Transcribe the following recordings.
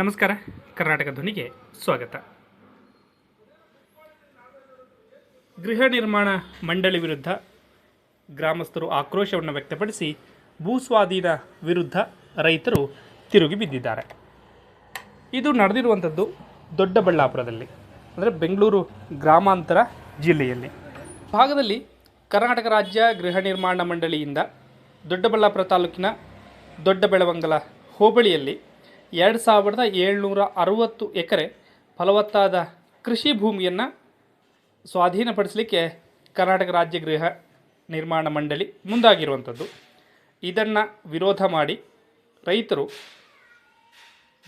ನಮಸ್ಕಾರ, ಕರ್ನಾಟಕ ಧ್ವನಿಗೆ ಸ್ವಾಗತ. ಗೃಹ ನಿರ್ಮಾಣ ಮಂಡಳಿ ವಿರುದ್ಧ ಗ್ರಾಮಸ್ಥರು ಆಕ್ರೋಶವನ್ನು ವ್ಯಕ್ತಪಡಿಸಿ ಭೂಸ್ವಾಧೀನ ವಿರುದ್ಧ ರೈತರು ತಿರುಗಿ ಬಿದ್ದಿದ್ದಾರೆ. ಇದು ನಡೆದಿರುವಂಥದ್ದು ದೊಡ್ಡಬಳ್ಳಾಪುರದಲ್ಲಿ, ಅಂದರೆ ಬೆಂಗಳೂರು ಗ್ರಾಮಾಂತರ ಜಿಲ್ಲೆಯಲ್ಲಿ. ಭಾಗದಲ್ಲಿ ಕರ್ನಾಟಕ ರಾಜ್ಯ ಗೃಹ ನಿರ್ಮಾಣ ಮಂಡಳಿಯಿಂದ ದೊಡ್ಡಬಳ್ಳಾಪುರ ತಾಲೂಕಿನ ದೊಡ್ಡಬೆಳವಂಗಲ ಹೋಬಳಿಯಲ್ಲಿ ಎರಡು ಸಾವಿರದ ಏಳ್ನೂರ ಅರುವತ್ತು ಎಕರೆ ಫಲವತ್ತಾದ ಕೃಷಿ ಭೂಮಿಯನ್ನು ಸ್ವಾಧೀನಪಡಿಸಲಿಕ್ಕೆ ಕರ್ನಾಟಕ ರಾಜ್ಯ ಗೃಹ ನಿರ್ಮಾಣ ಮಂಡಳಿ ಮುಂದಾಗಿರುವಂಥದ್ದು. ಇದನ್ನು ವಿರೋಧ ಮಾಡಿ ರೈತರು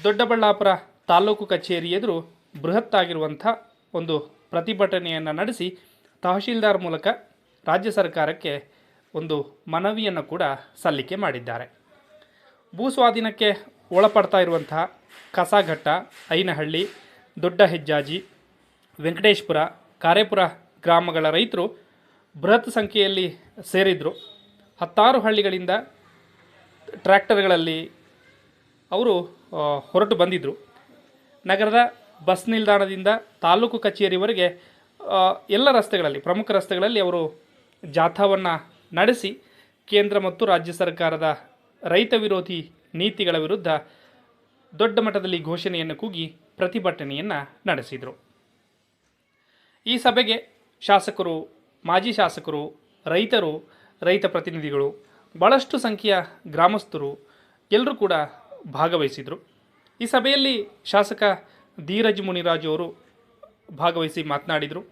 ದೊಡ್ಡಬಳ್ಳಾಪುರ ತಾಲೂಕು ಕಚೇರಿ ಎದುರು ಬೃಹತ್ತಾಗಿರುವಂಥ ಒಂದು ಪ್ರತಿಭಟನೆಯನ್ನು ನಡೆಸಿ ತಹಶೀಲ್ದಾರ್ ಮೂಲಕ ರಾಜ್ಯ ಸರ್ಕಾರಕ್ಕೆ ಒಂದು ಮನವಿಯನ್ನು ಕೂಡ ಸಲ್ಲಿಕೆ ಮಾಡಿದ್ದಾರೆ. ಭೂ ಸ್ವಾಧೀನಕ್ಕೆ ಒಳಪಡ್ತಾ ಇರುವಂತಹ ಕಸಾಘಟ್ಟ, ಐನಹಳ್ಳಿ, ದೊಡ್ಡ ಹೆಜ್ಜಾಜಿ, ವೆಂಕಟೇಶ್ಪುರ, ಕಾರೇಪುರ ಗ್ರಾಮಗಳ ರೈತರು ಬೃಹತ್ ಸಂಖ್ಯೆಯಲ್ಲಿ ಸೇರಿದರು. ಹತ್ತಾರು ಹಳ್ಳಿಗಳಿಂದ ಟ್ರ್ಯಾಕ್ಟರ್ಗಳಲ್ಲಿ ಅವರು ಹೊರಟು ಬಂದಿದ್ದರು ನಗರದ ಬಸ್ ನಿಲ್ದಾಣದಿಂದ ತಾಲೂಕು ಕಚೇರಿವರೆಗೆ ಎಲ್ಲ ರಸ್ತೆಗಳಲ್ಲಿ, ಪ್ರಮುಖ ರಸ್ತೆಗಳಲ್ಲಿ ಅವರು ಜಾಥಾವನ್ನು ನಡೆಸಿ ಕೇಂದ್ರ ಮತ್ತು ರಾಜ್ಯ ಸರ್ಕಾರದ ರೈತ ವಿರೋಧಿ ನೀತಿಗಳ ವಿರುದ್ಧ ದೊಡ್ಡ ಮಟ್ಟದಲ್ಲಿ ಘೋಷಣೆಯನ್ನು ಕೂಗಿ ಪ್ರತಿಭಟನೆಯನ್ನು ನಡೆಸಿದರು. ಈ ಸಭೆಗೆ ಶಾಸಕರು, ಮಾಜಿ ಶಾಸಕರು, ರೈತರು, ರೈತ ಪ್ರತಿನಿಧಿಗಳು ಭಾಳಷ್ಟು ಸಂಖ್ಯೆಯ ಗ್ರಾಮಸ್ಥರು ಎಲ್ಲರೂ ಕೂಡ ಭಾಗವಹಿಸಿದರು. ಈ ಸಭೆಯಲ್ಲಿ ಶಾಸಕ ಧೀರಜ್ ಮುನಿರಾಜು ಅವರು ಭಾಗವಹಿಸಿ ಮಾತನಾಡಿದರು.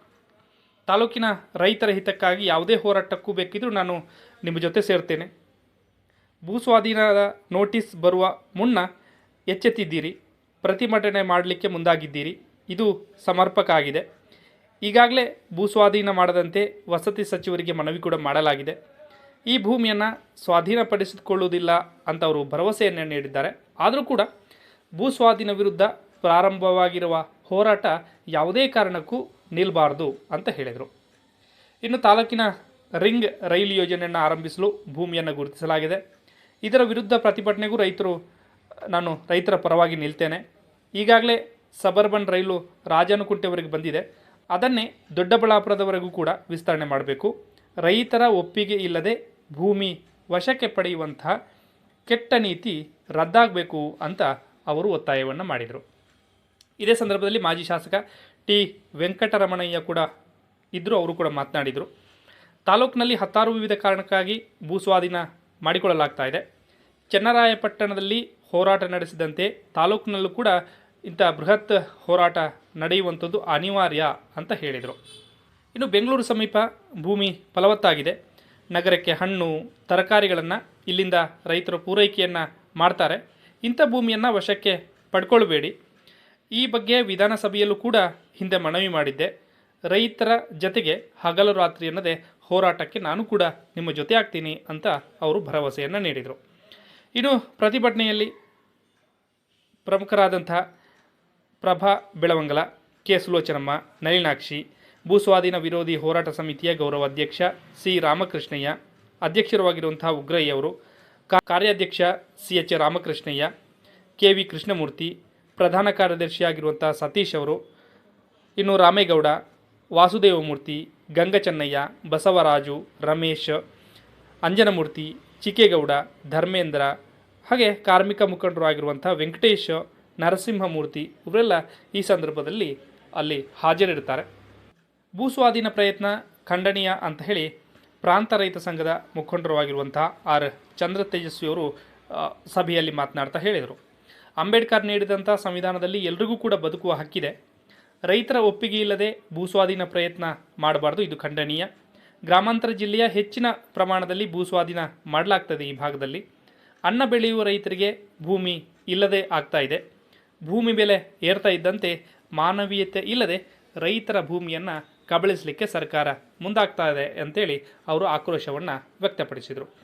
ತಾಲೂಕಿನ ರೈತರ ಹಿತಕ್ಕಾಗಿ ಯಾವುದೇ ಹೋರಾಟಕ್ಕೂ ಬೇಕಿದ್ದರೂ ನಾನು ನಿಮ್ಮ ಜೊತೆ ಸೇರ್ತೇನೆ. ಭೂ ಸ್ವಾಧೀನದ ನೋಟಿಸ್ ಬರುವ ಮುನ್ನ ಎಚ್ಚೆತ್ತಿದ್ದೀರಿ, ಪ್ರತಿಭಟನೆ ಮಾಡಲಿಕ್ಕೆ ಮುಂದಾಗಿದ್ದೀರಿ, ಇದು ಸಮರ್ಪಕ ಆಗಿದೆ ಈಗಾಗಲೇ ಭೂ ಸ್ವಾಧೀನ ಮಾಡದಂತೆ ವಸತಿ ಸಚಿವರಿಗೆ ಮನವಿ ಕೂಡ ಮಾಡಲಾಗಿದೆ. ಈ ಭೂಮಿಯನ್ನು ಸ್ವಾಧೀನಪಡಿಸಿಕೊಳ್ಳುವುದಿಲ್ಲ ಅಂತ ಅವರು ಭರವಸೆಯನ್ನು ನೀಡಿದ್ದಾರೆ. ಆದರೂ ಕೂಡ ಭೂ ಸ್ವಾಧೀನ ವಿರುದ್ಧ ಪ್ರಾರಂಭವಾಗಿರುವ ಹೋರಾಟ ಯಾವುದೇ ಕಾರಣಕ್ಕೂ ನಿಲ್ಲಬಾರ್ದು ಅಂತ ಹೇಳಿದರು. ಇನ್ನು ತಾಲೂಕಿನ ರಿಂಗ್ ರೈಲು ಯೋಜನೆಯನ್ನು ಆರಂಭಿಸಲು ಭೂಮಿಯನ್ನು ಗುರುತಿಸಲಾಗಿದೆ. ಇದರ ವಿರುದ್ಧ ಪ್ರತಿಭಟನೆಗೂ ರೈತರು, ನಾನು ರೈತರ ಪರವಾಗಿ ನಿಲ್ತೇನೆ. ಈಗಾಗಲೇ ಸಬರ್ಬನ್ ರೈಲು ರಾಜಾನುಕುಂಟೆವರೆಗೆ ಬಂದಿದೆ. ಅದನ್ನೇ ದೊಡ್ಡಬಳ್ಳಾಪುರದವರೆಗೂ ಕೂಡ ವಿಸ್ತರಣೆ ಮಾಡಬೇಕು. ರೈತರ ಒಪ್ಪಿಗೆ ಇಲ್ಲದೆ ಭೂಮಿ ವಶಕ್ಕೆ ಪಡೆಯುವಂತಹ ಕೆಟ್ಟ ನೀತಿ ರದ್ದಾಗಬೇಕು ಅಂತ ಅವರು ಒತ್ತಾಯವನ್ನು ಮಾಡಿದರು. ಇದೇ ಸಂದರ್ಭದಲ್ಲಿ ಮಾಜಿ ಶಾಸಕ ಟಿ. ವೆಂಕಟರಮಣಯ್ಯ ಕೂಡ ಇದ್ದರು, ಅವರು ಕೂಡ ಮಾತನಾಡಿದರು. ತಾಲೂಕಿನಲ್ಲಿ ಹತ್ತಾರು ವಿವಿಧ ಕಾರಣಕ್ಕಾಗಿ ಭೂ ಸ್ವಾಧೀನ ಮಾಡಿಕೊಳ್ಳಲಾಗ್ತಾ ಇದೆ. ಚೆನ್ನರಾಯಪಟ್ಟಣದಲ್ಲಿ ಹೋರಾಟ ನಡೆಸಿದಂತೆ ತಾಲೂಕಿನಲ್ಲೂ ಕೂಡ ಇಂಥ ಬೃಹತ್ ಹೋರಾಟ ನಡೆಯುವಂಥದ್ದು ಅನಿವಾರ್ಯ ಅಂತ ಹೇಳಿದರು. ಇನ್ನು ಬೆಂಗಳೂರು ಸಮೀಪ ಭೂಮಿ ಫಲವತ್ತಾಗಿದೆ. ನಗರಕ್ಕೆ ಹಣ್ಣು, ತರಕಾರಿಗಳನ್ನು ಇಲ್ಲಿಂದ ರೈತರು ಪೂರೈಕೆಯನ್ನು ಮಾಡ್ತಾರೆ. ಇಂಥ ಭೂಮಿಯನ್ನು ವಶಕ್ಕೆ ಪಡ್ಕೊಳ್ಬೇಡಿ. ಈ ಬಗ್ಗೆ ವಿಧಾನಸಭೆಯಲ್ಲೂ ಕೂಡ ಹಿಂದೆ ಮನವಿ ಮಾಡಿದ್ದೆ. ರೈತರ ಜತೆಗೆ ಹಗಲು ರಾತ್ರಿ ಅನ್ನದೇ ಹೋರಾಟಕ್ಕೆ ನಾನು ಕೂಡ ನಿಮ್ಮ ಜೊತೆ ಆಗ್ತೀನಿ ಅಂತ ಅವರು ಭರವಸೆಯನ್ನು ನೀಡಿದರು. ಇನ್ನು ಪ್ರತಿಭಟನೆಯಲ್ಲಿ ಪ್ರಮುಖರಾದಂಥ ಪ್ರಭಾ ಬೆಳವಂಗಲ, ಕೆ. ಸುಲೋಚನಮ್ಮ, ನಳಿನಾಕ್ಷಿ, ಭೂಸ್ವಾಧೀನ ವಿರೋಧಿ ಹೋರಾಟ ಸಮಿತಿಯ ಗೌರವ ಅಧ್ಯಕ್ಷ ಸಿ. ರಾಮಕೃಷ್ಣಯ್ಯ ಅಧ್ಯಕ್ಷರಾಗಿರುವಂಥ ಉಗ್ರಯ್ಯ ಅವರು, ಕಾ- ಕಾರ್ಯಾಧ್ಯಕ್ಷ C. H. Ramakrishnaiah, K. V. Krishnamurthy, ಪ್ರಧಾನ ಕಾರ್ಯದರ್ಶಿಯಾಗಿರುವಂಥ ಸತೀಶ್ ಅವರು, ಇನ್ನು ರಾಮೇಗೌಡ ವಾಸುದೇವಮೂರ್ತಿ, ಗಂಗಚನ್ನಯ್ಯ, ಬಸವರಾಜು, ರಮೇಶ್, ಅಂಜನಮೂರ್ತಿ, ಚಿಕ್ಕೇಗೌಡ, ಧರ್ಮೇಂದ್ರ, ಹಾಗೆ ಕಾರ್ಮಿಕ ಮುಖಂಡರು ಆಗಿರುವಂಥ ವೆಂಕಟೇಶ್, ನರಸಿಂಹಮೂರ್ತಿ ಇವರೆಲ್ಲ ಈ ಸಂದರ್ಭದಲ್ಲಿ ಅಲ್ಲಿ ಹಾಜರಿರ್ತಾರೆ ಭೂಸ್ವಾಧೀನ ಪ್ರಯತ್ನ, ಖಂಡನೀಯ ಅಂತ ಹೇಳಿ ಪ್ರಾಂತ ರೈತ ಸಂಘದ ಮುಖಂಡರು ಆಗಿರುವಂಥ ಆರ್ ಚಂದ್ರ ತೇಜಸ್ವಿಯವರು ಸಭೆಯಲ್ಲಿ ಮಾತನಾಡ್ತಾ ಹೇಳಿದರು. ಅಂಬೇಡ್ಕರ್ ನೀಡಿದಂಥ ಸಂವಿಧಾನದಲ್ಲಿ ಎಲ್ರಿಗೂ ಕೂಡ ಬದುಕುವ ಹಕ್ಕಿದೆ. ರೈತರ ಒಪ್ಪಿಗೆ ಇಲ್ಲದೆ ಭೂಸ್ವಾಧೀನ ಪ್ರಯತ್ನ ಮಾಡಬಾರ್ದು, ಇದು ಖಂಡನೀಯ. ಗ್ರಾಮಾಂತರ ಜಿಲ್ಲೆಯ ಹೆಚ್ಚಿನ ಪ್ರಮಾಣದಲ್ಲಿ ಭೂಸ್ವಾಧೀನ ಮಾಡಲಾಗ್ತದೆ ಈ ಭಾಗದಲ್ಲಿ. ಅನ್ನ ಬೆಳೆಯುವ ರೈತರಿಗೆ ಭೂಮಿ ಇಲ್ಲದೆ ಆಗ್ತಾ ಇದೆ. ಭೂಮಿ ಬೆಲೆ ಏರ್ತಾ ಇದ್ದಂತೆ ಮಾನವೀಯತೆ ಇಲ್ಲದೆ ರೈತರ ಭೂಮಿಯನ್ನು ಕಬಳಿಸಲಿಕ್ಕೆ ಸರ್ಕಾರ ಮುಂದಾಗ್ತಾ ಇದೆ ಅಂತೇಳಿ ಅವರು ಆಕ್ರೋಶವನ್ನು ವ್ಯಕ್ತಪಡಿಸಿದರು.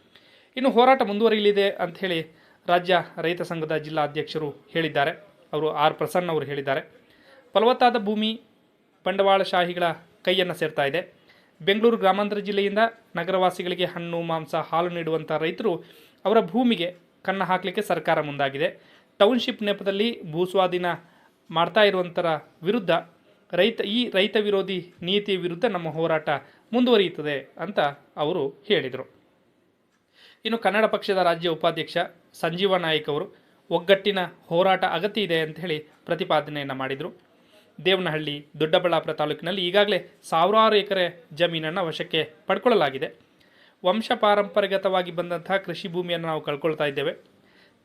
ಇನ್ನು ಹೋರಾಟ ಮುಂದುವರಿಯಲಿದೆ ಅಂಥೇಳಿ ರಾಜ್ಯ ರೈತ ಸಂಘದ ಜಿಲ್ಲಾ ಅಧ್ಯಕ್ಷರು ಹೇಳಿದ್ದಾರೆ. ಅವರು ಆರ್ ಪ್ರಸನ್ನ ಅವರು ಹೇಳಿದ್ದಾರೆ. ಫಲವತ್ತಾದ ಭೂಮಿ ಬಂಡವಾಳಶಾಹಿಗಳ ಕೈಯನ್ನು ಸೇರ್ತಾ ಇದೆ. ಬೆಂಗಳೂರು ಗ್ರಾಮಾಂತರ ಜಿಲ್ಲೆಯಿಂದ ನಗರವಾಸಿಗಳಿಗೆ ಹಣ್ಣು, ಮಾಂಸ, ಹಾಲು ನೀಡುವಂಥ ರೈತರು ಅವರ ಭೂಮಿಗೆ ಕನ್ನ ಹಾಕಲಿಕ್ಕೆ ಸರ್ಕಾರ ಮುಂದಾಗಿದೆ. ಟೌನ್ಶಿಪ್ ನೆಪದಲ್ಲಿ ಭೂಸ್ವಾಧೀನ ಮಾಡ್ತಾ ಇರುವಂಥರ ವಿರುದ್ಧ ರೈತ, ಈ ರೈತ ವಿರೋಧಿ ನೀತಿಯ ವಿರುದ್ಧ ನಮ್ಮ ಹೋರಾಟ ಮುಂದುವರಿಯುತ್ತದೆ ಅಂತ ಅವರು ಹೇಳಿದರು. ಇನ್ನು ಕನ್ನಡ ಪಕ್ಷದ ರಾಜ್ಯ ಉಪಾಧ್ಯಕ್ಷ ಸಂಜೀವ ನಾಯಕ್ ಅವರು ಒಗ್ಗಟ್ಟಿನ ಹೋರಾಟ ಅಗತ್ಯ ಇದೆ ಅಂತ ಹೇಳಿ ಪ್ರತಿಪಾದನೆಯನ್ನು ಮಾಡಿದರು. ದೇವನಹಳ್ಳಿ, ದೊಡ್ಡಬಳ್ಳಾಪುರ ತಾಲೂಕಿನಲ್ಲಿ ಈಗಾಗಲೇ ಸಾವಿರಾರು ಎಕರೆ ಜಮೀನನ್ನು ವಶಕ್ಕೆ ಪಡ್ಕೊಳ್ಳಲಾಗಿದೆ. ವಂಶ ಪಾರಂಪರ್ಯಗತವಾಗಿ ಬಂದಂತಹ ಕೃಷಿ ಭೂಮಿಯನ್ನು ನಾವು ಕಳ್ಕೊಳ್ತಾ ಇದ್ದೇವೆ.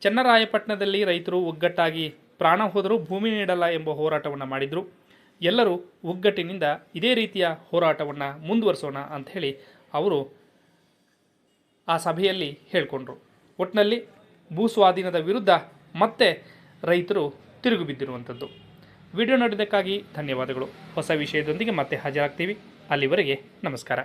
ಚನ್ನರಾಯಪಟ್ಟಣದಲ್ಲಿ ರೈತರು ಒಗ್ಗಟ್ಟಾಗಿ ಪ್ರಾಣ ಹೋದರೂ ಭೂಮಿ ನೀಡಲ್ಲ ಎಂಬ ಹೋರಾಟವನ್ನು ಮಾಡಿದರು. ಎಲ್ಲರೂ ಒಗ್ಗಟ್ಟಿನಿಂದ ಇದೇ ರೀತಿಯ ಹೋರಾಟವನ್ನು ಮುಂದುವರಿಸೋಣ ಅಂತ ಹೇಳಿ ಅವರು ಆ ಸಭೆಯಲ್ಲಿ ಹೇಳಿಕೊಂಡ್ರು. ಒಟ್ಟಿನಲ್ಲಿ ಭೂ ಸ್ವಾಧೀನದ ವಿರುದ್ಧ ಮತ್ತೆ ರೈತರು ತಿರುಗಿ ಬಿದ್ದಿರುವಂಥದ್ದು. ವಿಡಿಯೋ ನೋಡಿದ್ದಕ್ಕಾಗಿ ಧನ್ಯವಾದಗಳು. ಹೊಸ ವಿಷಯದೊಂದಿಗೆ ಮತ್ತೆ ಹಾಜರಾಗ್ತೀವಿ. ಅಲ್ಲಿವರೆಗೆ ನಮಸ್ಕಾರ.